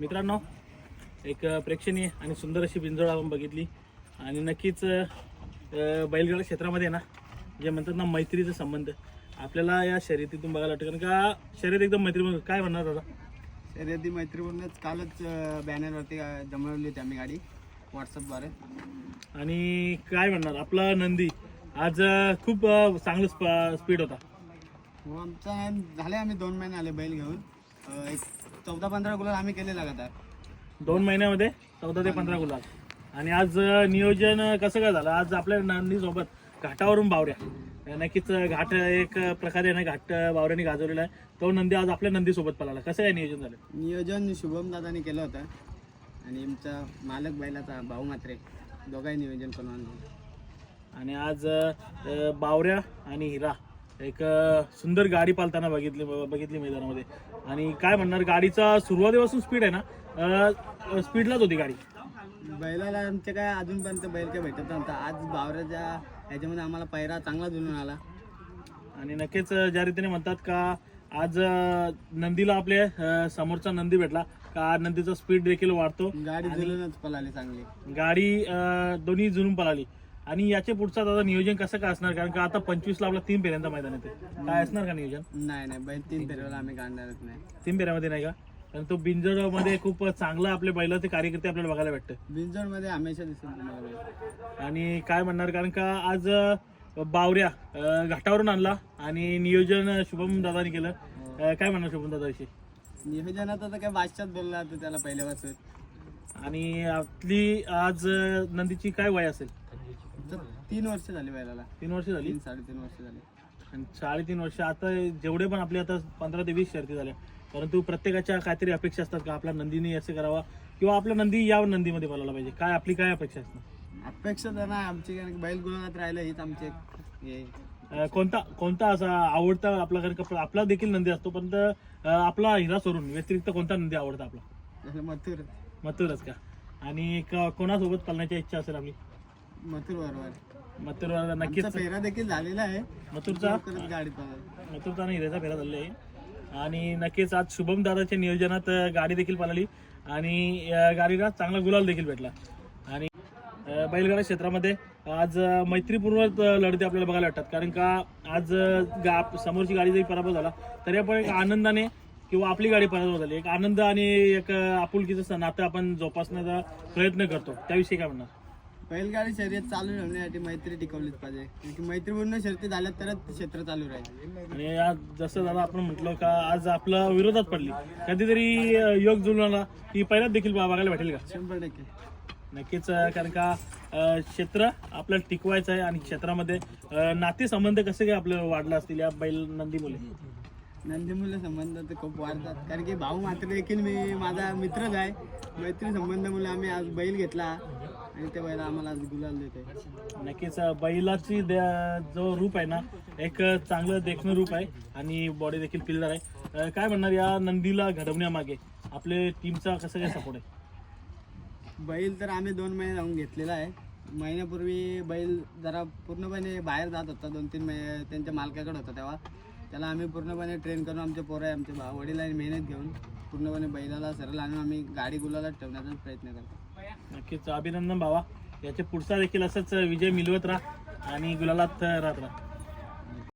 मित्रांनो एक प्रेक्षणीय आणि सुंदर अशी बिंजोड आपण बघितली. आणि नक्कीच बैलगाडा क्षेत्रामध्ये ना जे म्हणतात ना मैत्रीचा संबंध. आपल्याला या शर्यतीतून बघायला वाटतं. कारण का शर्यत एकदम मैत्री काय म्हणणार दादा? शर्यती मैत्रीपूर्णच. कालच बॅनरवरती जमवली होती आम्ही गाडी व्हॉट्सअपद्वारे आणि काय म्हणणार? आपला नंदी आज खूप चांगलं स्प- स्पीड होता. हो आमचा झाले आम्ही दोन महिने आले बैल घेऊन. एक चौदा पंधरा गुलाल आम्ही केले लगातार. दोन महिन्यामध्ये चौदा ते पंधरा गुलाल. आणि आज अं, नियोजन कसं काय झालं? आज आपल्या नंदी सोबत घाटावरून बावऱ्या. नक्कीच अं, घाट एक प्रकारे ना घाट अं, बावऱ्याने गाजवलेला आहे. तो नंदी आज आपल्या नंदी सोबत पळाला. कसं काय नियोजन झालं? नियोजन शुभम दादाने केलं होतं. आणि आमचा मालक बैलाचा भाऊ मात्रे. दोघांही नियोजन करून आणलं. आणि आज अं, बावऱ्या आणि हिरा एक सुंदर गाडी पालताना बघितली बघितली मैदानामध्ये. आणि काय म्हणणार गाडीचा सुरुवातीपासून स्पीड आहे ना? स्पीडलाच होती गाडी. बैलाला आमच्या काय अजूनपर्यंत बैल काय भेटत नव्हता. आज बावऱ्याच्या ह्याच्यामध्ये आम्हाला पैरा चांगला जुळून आला. आणि नक्कीच ज्या रीतीने म्हणतात का आज नंदीला आपल्या समोरचा नंदी भेटला. का नंदीचा स्पीड देखील वाढतो. गाडी जुळूनच पळाली चांगली. गाडी दोन्ही जुळून पळाली. आणि याच्या पुढचा दादा नियोजन कसं काय असणार? कारण का आता पंचवीसला आपला तीन फेऱ्यांचा मैदान येते काय असणार का नियोजन? नाही नाही बैल तीन फेरीला आम्ही काढणारच नाही. तीन फेऱ्यामध्ये नाही का? कारण तो बिंजरमध्ये खूप चांगला आपल्या बैलाचे कार्यकर्ते आपल्याला बघायला भेटतं बिंजोडमध्ये हमेशा दिसेल तुम्हाला बैल आणि काय म्हणणार? कारण का आज अं, बावऱ्या अं, घाटावरून आणला आणि नियोजन शुभम दादानी केलं. अं, काय म्हणणार शुभम दादाविषयी नियोजनात आता काय बादशात बोलला त्याला पहिल्यापासून. आणि आपली आज अं, नंदीची काय वय असेल? तर तीन वर्ष झाली बैलाला तीन वर्ष झाली? तीन साडेतीन वर्ष झाली. आणि साडेतीन वर्ष. आता जेवढे पण आपले आता पंधरा ते वीस शर्ती झाल्या परंतु प्रत्येकाच्या काहीतरी अपेक्षा असतात का आपला नंदीने असं करावा किंवा आपला नंदी या नंदीमध्ये बोलायला पाहिजे? काय आपली काय अपेक्षा असणार अपेक्षा तर नाही आमची कारण बैल गुणात राहिलं हीच आमची एक अं, कोणता कोणता असा आवडता आपला कारण आपला देखील नंदी असतो पण आपला हिरा सोडून व्यतिरिक्त कोणता नंदी आवडता आपला? मथुर. मथुरच का? आणि कोणासोबत पळण्याची इच्छा असेल आपली? मथुर बरोबर मथुर नक्कीच. फेरा देखील झालेला आहे. मथुरचा? लवकरच गाडी पळाली मथुरचा आणि हिऱ्याचा फेरा झालेला आहे. आणि नक्कीच आज शुभम दादाच्या नियोजनात अं, गाडी देखील पळाली. आणि गाडीला चांगला गुलाल देखील भेटला. आणि अं, बैलगाडा क्षेत्रामध्ये आज अं, मैत्रीपूर्ण अं, लढती आपल्याला बघायला वाटतात कारण का आज अं, गा समोरची गाडी जरी पराभव झाला तरी आपण एक आनंदाने किंवा आपली गाडी पराभव झाली. एक आनंद आणि एक अं, आपुलकीचं नातं आपण जोपासण्याचा प्रयत्न करतो. त्याविषयी काय म्हणणार? बैलगाडी शर्यत चालू ठेवण्यासाठी मैत्री टिकवलीच पाहिजे. कारण की मैत्रीपूर्ण शर्यती झाल्या तरच क्षेत्र चालू राहील. आणि आज जसं दादा आपण म्हटलं का आज आपलं विरोधात पडली. कधीतरी अं, योग आला की पहिल्याच देखील बा- बघायला भेटेल का? शंभर टक्के. नक्कीच अं, कारण का अं, क्षेत्र आपल्याला टिकवायचं आहे आणि क्षेत्रामध्ये अं, नातेसंबंध कसे काय आपलं वाढलं असतील या बैल नंदीमुळे नंदीमुळे संबंध तर खूप वाढतात. कारण की भाऊ मात्र देखील मी माझा मित्रच आहे. मैत्री संबंधामुळे आम्ही आज बैल घेतला. आणि त्या बैला आम्हाला गुलाल देते नक्कीच बैलाची द्या- जो रूप आहे ना एक चांगलं देखणं रूप आहे आणि बॉडी देखील फिल्डर आहे. अं, काय म्हणणार या नंदीला घडवण्यामागे? आपले टीमचा कसं काय सपोर्ट आहे? बैल तर आम्ही दोन महिने जाऊन घेतलेला आहे. महिन्यापूर्वी बैल जरा पूर्णपणे बाहेर जात होता दोन तीन महिने त्यांच्या मालकाकडे होता तेव्हा. त्याला आम्ही पूर्णपणे ट्रेन करून आमचे पोरं आहे आमचे भाऊ वडील मेहनत घेऊन. पूर्णपणे बैलाला सरळ आणून आम्ही गाडी गुलाला ठेवण्याचा प्रयत्न करतो. नक्कीच. अभिनंदन भावा. याच्या पुढचा देखील असंच विजय मिळवत राहा आणि गुलालात राहत राहा.